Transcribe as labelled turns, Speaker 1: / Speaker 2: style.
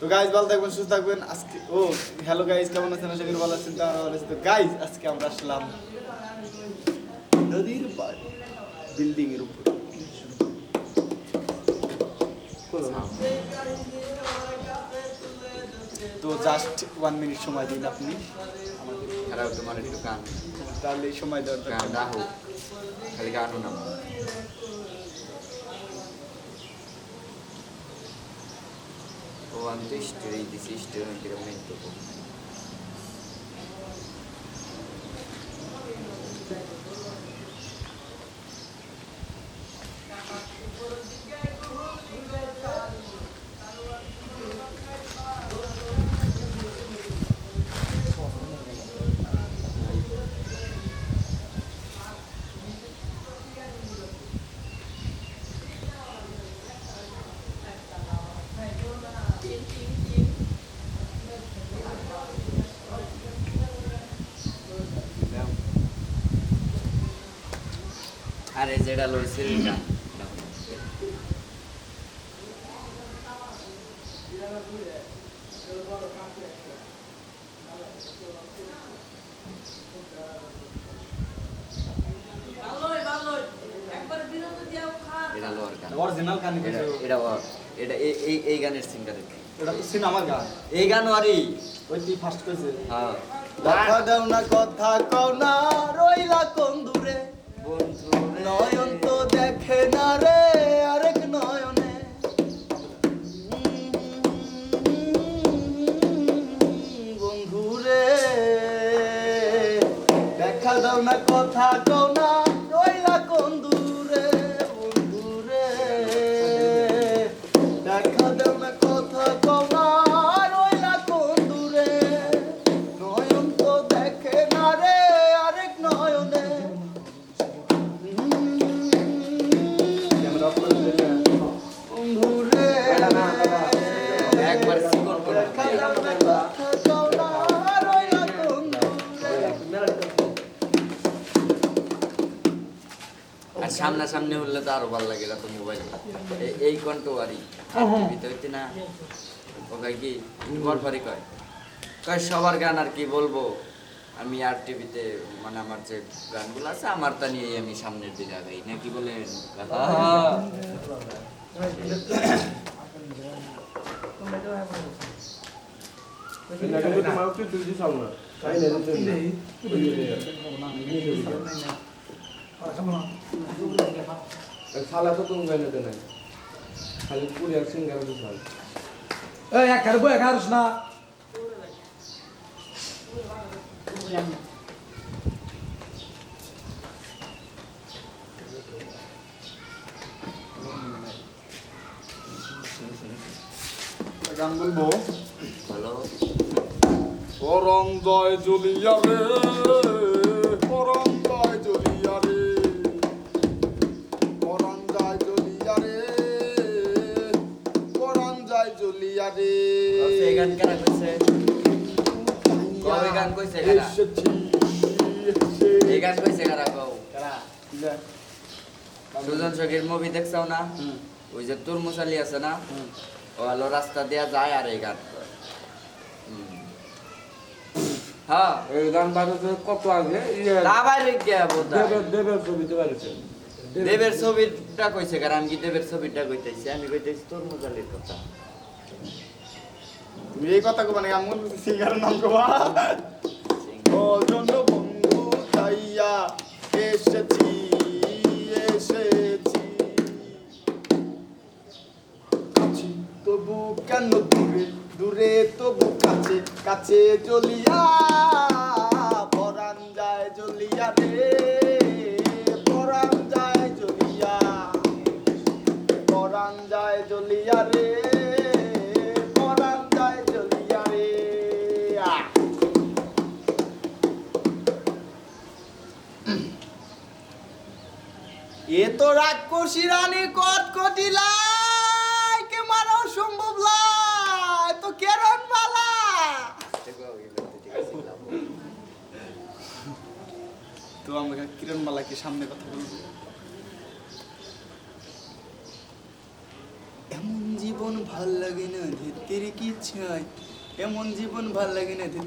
Speaker 1: তো গাইজ ভালো থাকবেন সুস্থ থাকবেন। আজকে ও হ্যালো গাইজ কেমন আছেন? আশা করি ভালো আছেন। তো ভালো আছি তো গাইজ আজকে আমরা আসলাম নদীর বিল্ডিং এর উপর। তো জাস্ট ওয়ান মিনিট সময় দিন আপনি। আমাদের
Speaker 2: তোমার একটু গান।
Speaker 1: তাহলে সময় দেওয়ার
Speaker 2: গান
Speaker 1: দরকার
Speaker 2: রাহু খালি গানও না ও আমি তো স্টোরি দিছি আরে যেটা লইছিল এটা।
Speaker 1: অরিজিনাল গান
Speaker 2: এটা এটা এই এই এই গানের সিঙ্গার
Speaker 1: এটা আমার গান।
Speaker 2: এই গান আরে
Speaker 1: ওই তুই ফার্স্ট কইছে
Speaker 2: হ্যাঁ।
Speaker 1: দেখা দাও না কথা কও না রইলা কোন দূরে
Speaker 2: বন্ধু
Speaker 1: নয়ন তো দেখে না রে আরেক নয়নে। বন্ধু রে দেখা দাও না কথা, কও না
Speaker 2: আর সামনাসামনি হলে তো আরও ভালো লাগে তো মোবাইল এই কন্টো আরই টিভিতে হইতে না ও কয় কি পরপরই কয় কয় সবার গান আর কি বলব আমি আর টিভিতে মানে আমার যে গানগুলো আছে আমার তা নিয়েই আমি সামনের দিকে আগাই না কি বলেন হ্যাঁ।
Speaker 3: খালা তো তুমি গাইলে নাই খালি পুরি আর সিঙ্গার দিছাল
Speaker 4: এই এক কারবো এক হারস না
Speaker 1: গান বলব
Speaker 2: ভালো
Speaker 1: পরম জয় জ্বলিয়া রে জয় জ্বলিয়া রে।
Speaker 2: গান কইছে? গান কইছে। সুজন সখীর মুভি দেখছাও না? ওই যে তুরমুসালি আছে না। ও আলো রাস্তা দিয়া যায় আর এই গান হ্যাঁ।
Speaker 3: এই গান বাজাতে কত আগে? ইয়ে। দেবের ছবিতে
Speaker 2: ছবিটা কইছে কারণ আমি কি দেবের ছবিটা কইতেছি? আমি কইতেছি তুরমুসালির কথা।
Speaker 1: তুমি এই নাম তাইয়া এসেছি এসেছি। তবু কেন দূরে? দূরে তবু কাছে কাছে চলিয়া পরাণ যায় চলিয়া রে পরাণ যায় চলিয়া পরাণ যায় চলিয়া রে। এ তো রাক্ষসী রানী কট কটিলাই কে মারা সম্ভব লাই তো কেরন মালা তো আমরা কিরণ মালাকে সামনে কথা বলব? এমন জীবন ভালো লাগে না ধেত্তের কি ছাই? এমন জীবন ভালো লাগে না